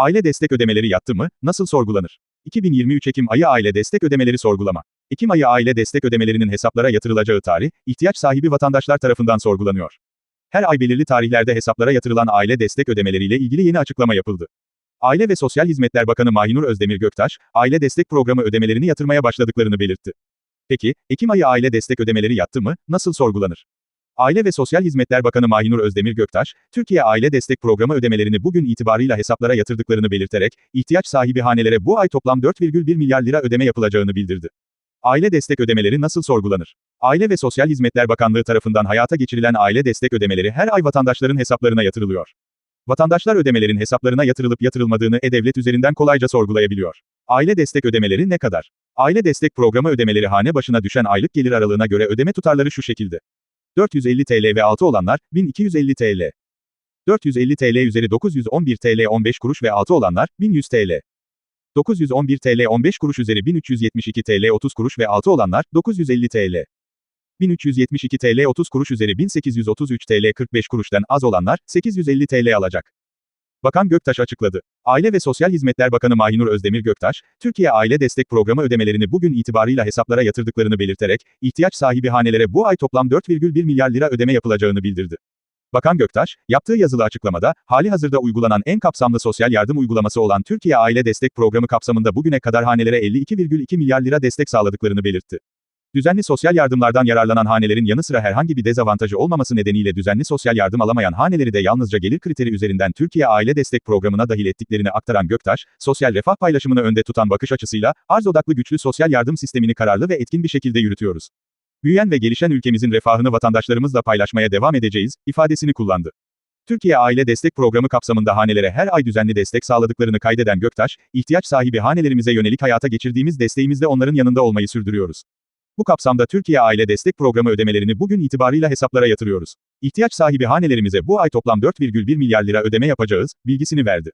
Aile destek ödemeleri yattı mı? Nasıl sorgulanır? 2023 Ekim ayı aile destek ödemeleri sorgulama. Ekim ayı aile destek ödemelerinin hesaplara yatırılacağı tarih, ihtiyaç sahibi vatandaşlar tarafından sorgulanıyor. Her ay belirli tarihlerde hesaplara yatırılan aile destek ödemeleriyle ilgili yeni açıklama yapıldı. Aile ve Sosyal Hizmetler Bakanı Mahinur Özdemir Göktaş, aile destek programı ödemelerini yatırmaya başladıklarını belirtti. Peki, Ekim ayı aile destek ödemeleri yattı mı? Nasıl sorgulanır? Aile ve Sosyal Hizmetler Bakanı Mahinur Özdemir Göktaş, Türkiye Aile Destek Programı ödemelerini bugün itibarıyla hesaplara yatırdıklarını belirterek, ihtiyaç sahibi hanelere bu ay toplam 4,1 milyar lira ödeme yapılacağını bildirdi. Aile destek ödemeleri nasıl sorgulanır? Aile ve Sosyal Hizmetler Bakanlığı tarafından hayata geçirilen aile destek ödemeleri her ay vatandaşların hesaplarına yatırılıyor. Vatandaşlar ödemelerin hesaplarına yatırılıp yatırılmadığını e-devlet üzerinden kolayca sorgulayabiliyor. Aile destek ödemeleri ne kadar? Aile destek programı ödemeleri hane başına düşen aylık gelir aralığına göre ödeme tutarları şu şekilde. 450 TL ve altı olanlar, 1250 TL. 450 TL üzeri 911 TL 15 kuruş ve altı olanlar, 1100 TL. 911 TL 15 kuruş üzeri 1372 TL 30 kuruş ve altı olanlar, 950 TL. 1372 TL 30 kuruş üzeri 1833 TL 45 kuruştan az olanlar, 850 TL alacak. Bakan Göktaş açıkladı. Aile ve Sosyal Hizmetler Bakanı Mahinur Özdemir Göktaş, Türkiye Aile Destek Programı ödemelerini bugün itibarıyla hesaplara yatırdıklarını belirterek, ihtiyaç sahibi hanelere bu ay toplam 4,1 milyar lira ödeme yapılacağını bildirdi. Bakan Göktaş, yaptığı yazılı açıklamada, hali hazırda uygulanan en kapsamlı sosyal yardım uygulaması olan Türkiye Aile Destek Programı kapsamında bugüne kadar hanelere 52,2 milyar lira destek sağladıklarını belirtti. Düzenli sosyal yardımlardan yararlanan hanelerin yanı sıra herhangi bir dezavantajı olmaması nedeniyle düzenli sosyal yardım alamayan haneleri de yalnızca gelir kriteri üzerinden Türkiye Aile Destek Programı'na dahil ettiklerini aktaran Göktaş, sosyal refah paylaşımını önde tutan bakış açısıyla, arz odaklı güçlü sosyal yardım sistemini kararlı ve etkin bir şekilde yürütüyoruz. Büyüyen ve gelişen ülkemizin refahını vatandaşlarımızla paylaşmaya devam edeceğiz, ifadesini kullandı. Türkiye Aile Destek Programı kapsamında hanelere her ay düzenli destek sağladıklarını kaydeden Göktaş, ihtiyaç sahibi hanelerimize yönelik hayata geçirdiğimiz desteğimizde onların yanında olmayı sürdürüyoruz. Bu kapsamda Türkiye Aile Destek Programı ödemelerini bugün itibarıyla hesaplara yatırıyoruz. İhtiyaç sahibi hanelerimize bu ay toplam 4,1 milyar lira ödeme yapacağız, bilgisini verdi.